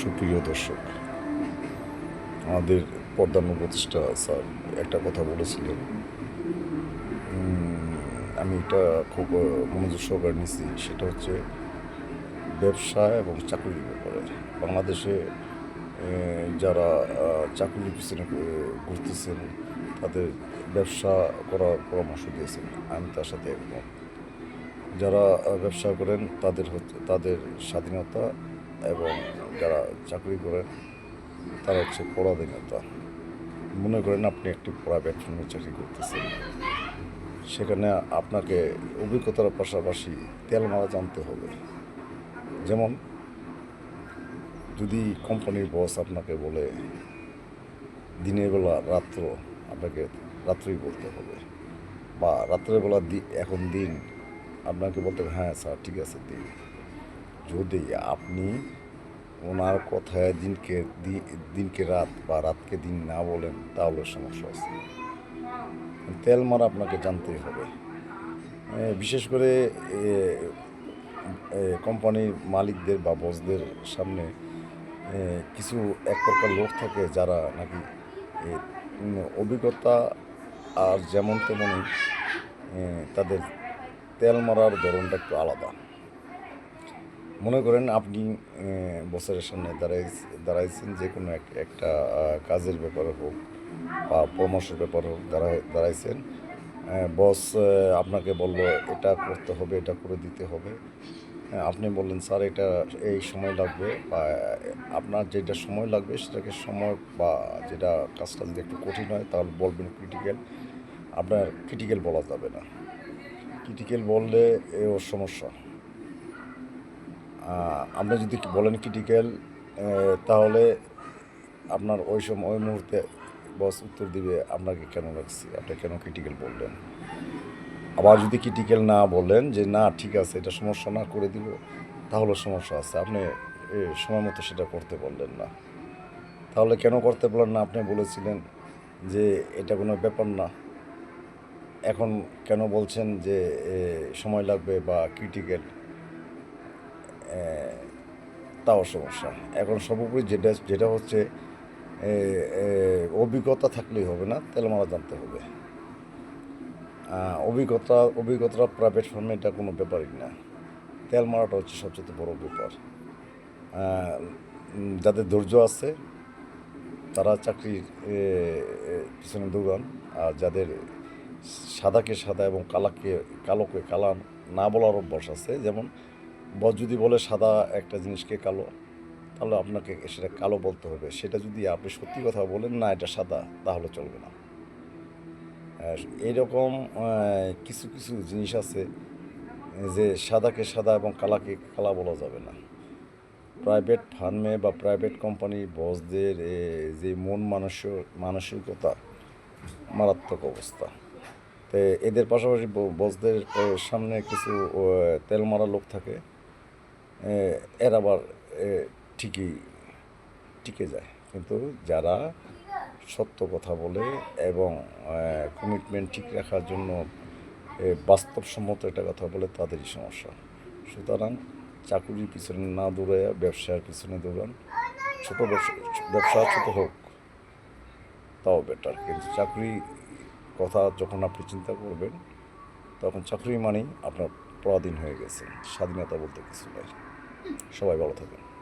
সুপ্রিয় দর্শক, আমাদের প্রধান উপদেষ্টা স্যার একটা কথা বলেছিলেন। আমি এটা খুব মনোযোগ সহকারে নিছি, সেটা হচ্ছে ব্যবসা এবং চাকরির ব্যাপারে। বাংলাদেশে যারা চাকরির পিছনে ঘুরতেছেন, তাদের ব্যবসা করার পরামর্শ দিয়েছেন। আমি তার সাথে একমত। যারা ব্যবসা করেন, তাদের হচ্ছে তাদের স্বাধীনতা এবং যারা চাকরি করেন, তারা হচ্ছে পরাধীনতা। মনে করেন আপনি একটি প্রাইভেট ফার্মে চাকরি করতেছেন। সেখানে আপনাকে অভিজ্ঞতার পাশাপাশি তেল মারা জানতে হবে। যেমন, যদি কোম্পানির বস আপনাকে বলে, দিনের বেলা রাত্র আপনাকে রাত্রেই বলতে হবে বা রাত্রের বেলা দি- এখন দিন আপনাকে বলতে হবে, হ্যাঁ স্যার ঠিক আছে দিন যদি আপনি ওনার কথায় দিনকে দিনকে রাত বা রাতকে দিন না বলেন তাহলে সমস্যা আছে তেল মারা আপনাকে জানতেই হবে। বিশেষ করে কোম্পানির মালিকদের বা বসদের সামনে কিছু এক প্রকার লোক থাকে যারা নাকি অভিজ্ঞতা আর যেমন তেমনই তাদের তেল মারার ধরনটা একটু আলাদা। মনে করেন আপনি বছরের সামনে দাঁড়াই, দাঁড়াইছেন, যে কোনো এক- একটা কাজের ব্যাপারে হোক বা পরামর্শের ব্যাপারে হোক দাঁড়াই দাঁড়াইছেন বস আপনাকে বলল এটা করতে হবে, এটা করে দিতে হবে। আপনি বললেন, স্যার, এটা এই সময় লাগবে বা, আপনার যেটা সময় লাগবে সেটাকে সময় বা যেটা কাজটা যদি একটু কঠিন হয় তাহলে বলবেন ক্রিটিক্যাল আপনার ক্রিটিক্যাল বলা যাবে না। ক্রিটিক্যাল বললে এ ওর সমস্যা। আপনি যদি বলেন ক্রিটিক্যাল তাহলে আপনার ওই সময় ওই মুহূর্তে বস উত্তর দিবে, আপনাকে কেন লাগছে? আপনি কেন ক্রিটিক্যাল বললেন? আবার যদি ক্রিটিক্যাল না বলেন যে, না, ঠিক আছে, এটা সমস্যা না, করে দিব, তাহলে সমস্যা আছে। আপনি সময় মতো সেটা করতে বললেন না। তাহলে কেন করতে পারলেন না? আপনি বলেছিলেন যে, এটা কোনো ব্যাপার না। এখন কেন বলছেন যে সময় লাগবে বা ক্রিটিক্যাল তাও সমস্যা। এখন সর্বোপরি যেটা যেটা হচ্ছে অভিজ্ঞতা থাকলেই হবে না তেল মারা জানতে হবে। অভিজ্ঞতা অভিজ্ঞতা প্রাইভেট ফার্মে এটা কোনো ব্যাপারই না। তেল মারাটা হচ্ছে সবচেয়ে বড় ব্যাপার। যাদের ধৈর্য আছে, তারা চাকরির পিছনে দৌড়ান, আর যাদের সাদাকে সাদা এবং কালাকে কালোকে কালা না বলার অভ্যাস আছে। যেমন বস যদি বলে সাদা একটা জিনিসকে কালো তাহলে আপনাকে সেটা কালো বলতে হবে। সেটা যদি আপনি সত্যি কথা বলেন না এটা সাদা তাহলে চলবে না। এইরকম আহ, কিছু কিছু জিনিস আছে যে সাদাকে সাদা এবং কালাকে কালা বলা যাবে না। প্রাইভেট ফার্মে বা প্রাইভেট কোম্পানি বসদের যে মন মানস মানসিকতা মারাত্মক অবস্থা। তো এদের পাশাপাশি বসদের সামনে কিছু তেল মারা লোক থাকে এর আবার ঠিকই টিকে যায়। কিন্তু যারা সত্য কথা বলে এবং কমিটমেন্ট ঠিক রাখার জন্য বাস্তবসম্মত একটা কথা বলে, তাদেরই সমস্যা। সুতরাং চাকুরির পিছনে না দৌড়ে ব্যবসার পিছনে দৌড়ান। ছোটো ব্যবসা ব্যবসা ছোটো হোক, তাও বেটার কিন্তু চাকরি কথা যখন আপনি চিন্তা করবেন, তখন চাকরি মানেই আপনার পরাধীন হয়ে গেছে স্বাধীনতা বলতে কিছু নেই। সবাই ভালো থাকেন